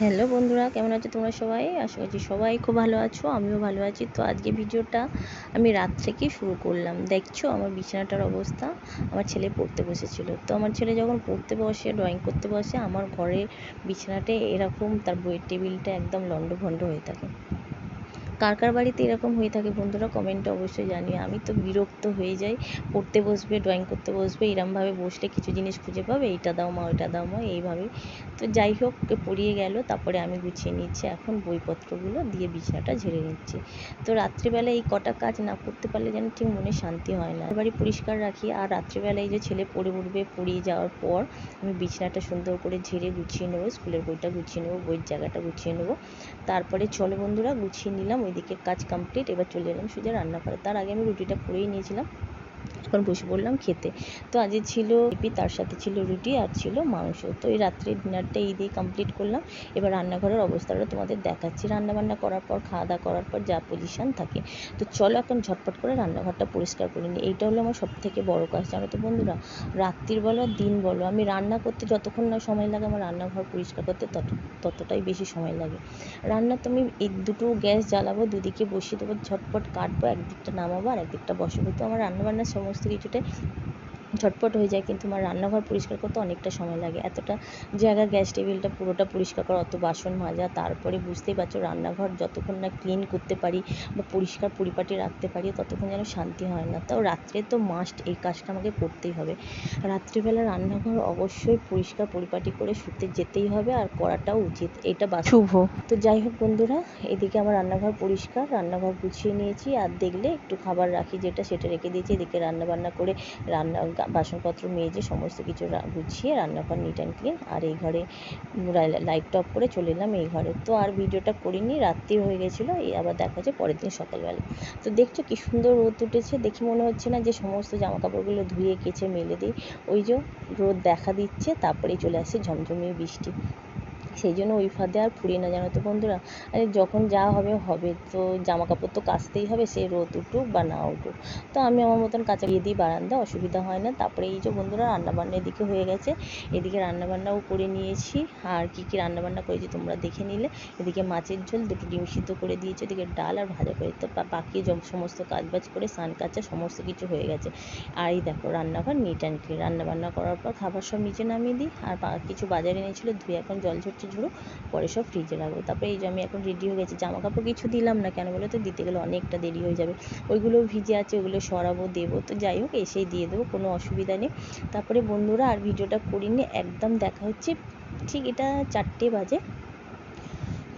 Hello বন্ধুরা, কেমন আছো তোমরা সবাই? আশা করছি সবাই খুব ভালো আছো, আমিও ভালো আছি। তো আজকে ভিডিওটা আমি রাত থেকেই শুরু করলাম। দেখছ আমার বিছানাটার অবস্থা, আমার ছেলে পড়তে বসেছিল। তো আমার ছেলে যখন পড়তে বসে ড্রয়িং করতে বসে, আমার ঘরে বিছানাটা এরকম তার বইয়ের টেবিলটা একদম লণ্ডভণ্ড হয়ে থাকে। কার কার বাড়িতে এরকম হয়ে থাকে বন্ধুরা কমেন্টে অবশ্যই জানিও। আমি তো বিরক্ত হয়ে যাই। পড়তে বসবে ড্রয়িং করতে বসবে, এরমভাবে বসলে কিছু জিনিস খুঁজে পাবে, এইটা দাও মা, ওইটা দাও মা এইভাবেই তো যাই হোক পড়িয়ে গেল, তারপরে আমি গুছিয়ে নিচ্ছি। এখন বইপত্রগুলো দিয়ে বিছানাটা ঝেড়ে নিচ্ছি। তো রাত্রিবেলা এই কটা কাজ না করতে পারলে যেন ঠিক মনে শান্তি হয় না। বাড়ি পরিষ্কার রাখি, আর রাত্রিবেলা এই যে ছেলে পড়ে উঠবে পড়িয়ে যাওয়ার পর আমি বিছানাটা সুন্দর করে ঝেড়ে গুছিয়ে নেব, স্কুলের বইটা গুছিয়ে নেব, বইয়ের জায়গাটা গুছিয়ে নেব। তারপরে চলো বন্ধুরা, গুছিয়ে নিলাম। ওইদিকে কাজ কমপ্লিট এবার চলে এলাম সোজা রান্না করে তার আগে আমি রুটিটা করেই নিয়েছিলাম। এখন বসে পড়লাম খেতে। তো আজকে ছিল পিপি তার সাথে ছিল রুটি আর ছিল মাংস। তো এই রাত্রে ডিনারটা এই দিয়ে কমপ্লিট করলাম। এবার রান্নাঘরের অবস্থাটা তোমাদের দেখাচ্ছি। রান্নাবান্না করার পর খাওয়া দাওয়া করার পর যা পজিশান থাকে। তো চলো এখন ঝটপট করে রান্নাঘরটা পরিষ্কার করে নিই। এইটা হলো আমার সব থেকে বড়ো কাজ, জানো তো বন্ধুরা? রাত্রির বলো দিন বলো। আমি রান্না করতে যতক্ষণ না সময় লাগে আমার রান্নাঘর পরিষ্কার করতে তত, ততটাই বেশি সময় লাগে। রান্না তো আমি এই দুটো গ্যাস জ্বালাবো, দুদিকে বসিয়ে দেবো, ঝটপট কাটবো, একদিকটা নামাবো আর একদিকটা বসাবো। তো আমার রান্নাবান্নার সমস্ত ന്യൂസ് ഇട്ടിട്ട് ঝটপট হয়ে যায় কিন্তু আমার রান্নাঘর পরিষ্কার করতে অনেকটা সময় লাগে। এতটা জায়গা গ্যাস টেবিলটা পুরোটা পরিষ্কার করা অত বাসন মাজা তারপরে বুঝতেই পারছ রান্নাঘর যতক্ষণ না ক্লিন করতে পারি বা পরিষ্কার পরিপাটি রাখতে পারি ততক্ষণ যেন শান্তি হয় না। তাও রাত্রে তো মাস্ট এই কাজটা আমাকে করতেই হবে। রাত্রিবেলা রান্নাঘর অবশ্যই পরিষ্কার পরিপাটি করে শুতে যেতেই হবে আর করাটাও উচিত এটা বা শুভ। তো যাই হোক বন্ধুরা এদিকে আমার রান্নাঘর পরিষ্কার রান্নাঘর গুছিয়ে নিয়েছি আর দেখলে একটু খাবার রাখি যেটা সেটা রেখে দিয়েছি। এদিকে রান্না বান্না করে রান্না বাসনপত্র মেজে সমস্ত কিছু গুছিয়ে রান্নাঘর নিট অ্যান্ড ক্লিন আর এই ঘরে লাইট অফ করে চলে এলাম এই ঘরে। তো আর ভিডিওটা করিনি, রাত্রি হয়ে গেছিল, এই আবার দেখা যায় পরের দিন সকালবেলা। তো দেখছ কি সুন্দর রোদ উঠেছে, দেখি মনে হচ্ছে না যে সমস্ত জামা কাপড়গুলো ধুয়ে কেচে মেলে দিই। ওই যে রোদ দেখা দিচ্ছে, তারপরেই চলে আসছে ঝমঝমিয়ে বৃষ্টি। সেই জন্য ওই ফাঁদে আর ফুরি না, জানো তো বন্ধুরা? আরে যখন যা হবে হবে। তো জামা কাপড় তো কাচতেই হবে, সে রোদ উঠুক বা না উঠুক। তো আমি আমার মতন কাঁচা দিয়ে দিই বারান্দা, অসুবিধা হয় না। তারপরে এই যে বন্ধুরা রান্নাবান্না এদিকে হয়ে গেছে। এদিকে রান্নাবান্নাও করে নিয়েছি। আর কী কী রান্নাবান্না করেছি তোমরা দেখে নিলে। এদিকে মাছের ঝোল, দুটো ডিম সিদ্ধ করে দিয়েছি। এদিকে ডাল আর ভাজা করে তো বাকি সমস্ত কাজবাজ করে, স্নান কাচা সমস্ত কিছু হয়ে গেছে। আর এই দেখো, রান্নাঘর নিট অ্যান্ড ক্লিন রান্নাবান্না করার পর খাবার সব নিচে নামিয়ে দিই। আর কিছু বাজারে এনেছিলো, ধুয়ে এখন জল ঝরছে। একটু ঝুড়ো, পরে সব ফ্রিজে রাখব তারপরে এই যে আমি এখন রেডি হয়ে গেছি জামা কাপড় কিছু দিলাম না কেন বলে তো? দিতে গেলে অনেকটা দেরি হয়ে যাবে। ওইগুলো ভিজে আছে, ওগুলো সরাবো, দেবো। তো যাই হোক, এসেই দিয়ে দেবো, কোনো অসুবিধা নেই। তারপরে বন্ধুরা, আর ভিডিওটা করিনি, একদম দেখা হচ্ছে, ঠিক এটা চারটে বাজে।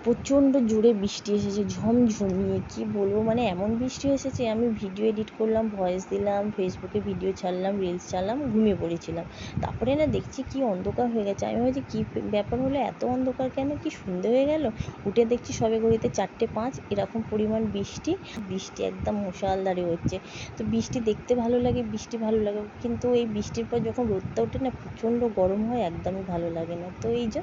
প্রচণ্ড জোরে বৃষ্টি এসেছে ঝমঝমিয়ে কী বলব? মানে এমন বৃষ্টি এসেছে, আমি ভিডিও এডিট করলাম ভয়েস দিলাম ফেসবুকে ভিডিও ছাড়লাম রিলস ছাড়লাম, ঘুমিয়ে পড়েছিলাম। তারপরে না দেখছি কি অন্ধকার হয়ে গেছে, আমি ভাবছি কী ব্যাপার হলো, এত অন্ধকার কেন? কি সন্ধে হয়ে গেল? উঠে দেখছি সবে ঘড়িতে চারটে পাঁচ, এরকম পরিমাণ বৃষ্টি। বৃষ্টি একদম মুষলধারে হচ্ছে। তো বৃষ্টি দেখতে ভালো লাগে, বৃষ্টি ভালো লাগে, কিন্তু এই বৃষ্টির পর যখন রোদটা ওঠে না, প্রচণ্ড গরম হয়, একদমই ভালো লাগে না। তো এই যে,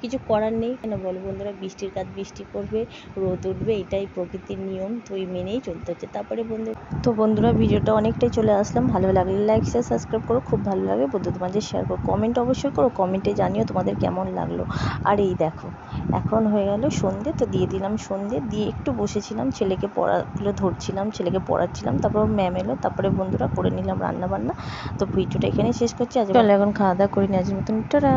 কিছু করার নেই। কেন বলো বন্ধুরা, বৃষ্টির কাজ বৃষ্টি পড়বে, রোদ উঠবে, এটাই প্রকৃতির নিয়ম তো এই মেনেই চলতে হচ্ছে। তারপরে বন্ধু, তো বন্ধুরা, ভিডিওটা অনেকটাই চলে আসলাম। ভালো লাগলে লাইক শেয়ার সাবস্ক্রাইব করো। খুব ভালো লাগে বন্ধুদের মাঝে শেয়ার করো। কমেন্ট অবশ্যই করো কমেন্টে জানিও তোমাদের কেমন লাগল। আর এই দেখো, এখন হয়ে গেল সন্ধে, তো দিয়ে দিলাম সন্ধে। দিয়ে একটু বসেছিলাম, ছেলেকে পড়াগুলো ধরছিলাম, ছেলেকে পড়াচ্ছিলাম, তারপর ম্যাম এলো, তারপরে বন্ধুরা করে নিলাম রান্না বান্না তো ভিডিওটা এখানে শেষ করছি, আজ এখন খাওয়া দাওয়া করে নিয়ে আজকের মতন, টাটা!